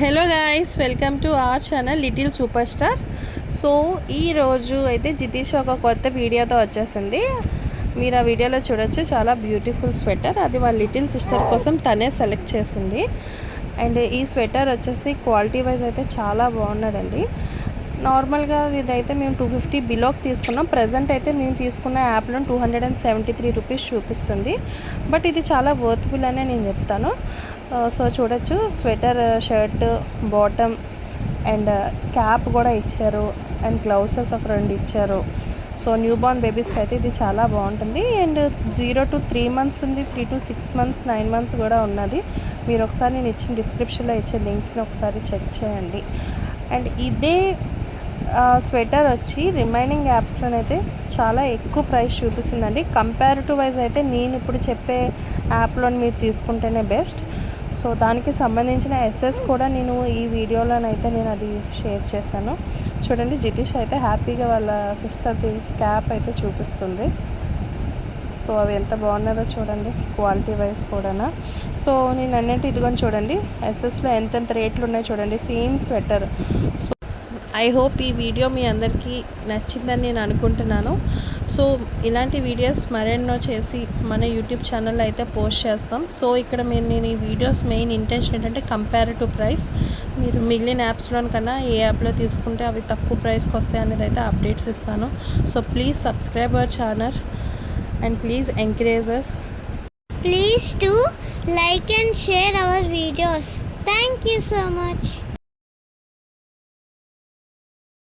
Hello guys welcome to our channel little super star so ఈరోజు అయితే జితీష్ ఒక కొత్త వీడియోతో వచ్చేసింది. మీరు ఆ వీడియోలో చూడొచ్చు చాలా బ్యూటిఫుల్ స్వెటర్ అది వాళ్ళ లిటిల్ సిస్టర్ కోసం తనే సెలెక్ట్ చేసింది. అండ్ ఈ స్వెటర్ వచ్చేసి క్వాలిటీ వైజ్ అయితే చాలా బాగున్నదండి. నార్మల్గా ఇదైతే మేము టూ ఫిఫ్టీ బిలోకి తీసుకున్నాం. ప్రజెంట్ అయితే మేము తీసుకున్న యాప్లో two hundred and seventy three rupees చూపిస్తుంది. బట్ ఇది చాలా వర్త్ఫుల్ అనే నేను చెప్తాను. సో చూడొచ్చు. Sweater shirt bottom and cap కూడా ఇచ్చారు అండ్ గ్లౌసెస్ ఒక రెండు ఇచ్చారు. సో న్యూ బార్న్ బేబీస్కి అయితే ఇది చాలా బాగుంటుంది. And zero to three months ఉంది. Three to six months nine months కూడా ఉన్నది. మీరు ఒకసారి నేను ఇచ్చిన డిస్క్రిప్షన్లో ఇచ్చే లింక్ని ఒకసారి చెక్ చేయండి. అండ్ ఇదే స్వెటర్ వచ్చి రిమైనింగ్ యాప్స్లోనైతే చాలా ఎక్కువ ప్రైస్ చూపిస్తుందండి. కంపారిటివ్ వైజ్ అయితే నేను ఇప్పుడు చెప్పే యాప్లో మీరు తీసుకుంటేనే బెస్ట్. సో దానికి సంబంధించిన ఎస్ఎస్ కూడా నేను ఈ వీడియోలోనైతే నేను అది షేర్ చేశాను. చూడండి జితీష్ అయితే హ్యాపీగా వాళ్ళ సిస్టర్ది క్యాప్ అయితే చూపిస్తుంది. సో అవి ఎంత బాగున్నదో చూడండి క్వాలిటీ వైజ్ కూడా సో నేను అన్నట్టు ఇదిగోని చూడండి ఎస్ఎస్లో ఎంతెంత రేట్లు ఉన్నాయో చూడండి same sweater. So I hope ఈ వీడియో మీ అందరికీ నచ్చిందని నేను అనుకుంటున్నాను. సో ఇలాంటి వీడియోస్ మరెన్నో చేసి మన యూట్యూబ్ ఛానల్లో అయితే పోస్ట్ చేస్తాం. సో ఇక్కడ మీరు నేను ఈ వీడియోస్ మెయిన్ ఇంటెన్షన్ ఏంటంటే కంపారిటివ్ ప్రైస్. మీరు మిగిలిన యాప్స్లో కన్నా ఏ యాప్లో తీసుకుంటే అవి తక్కువ ప్రైస్కి వస్తాయి అనేది అయితే అప్డేట్స్ ఇస్తాను. So please subscribe our channel and please encourages please to like and share our videos. Thank you so much.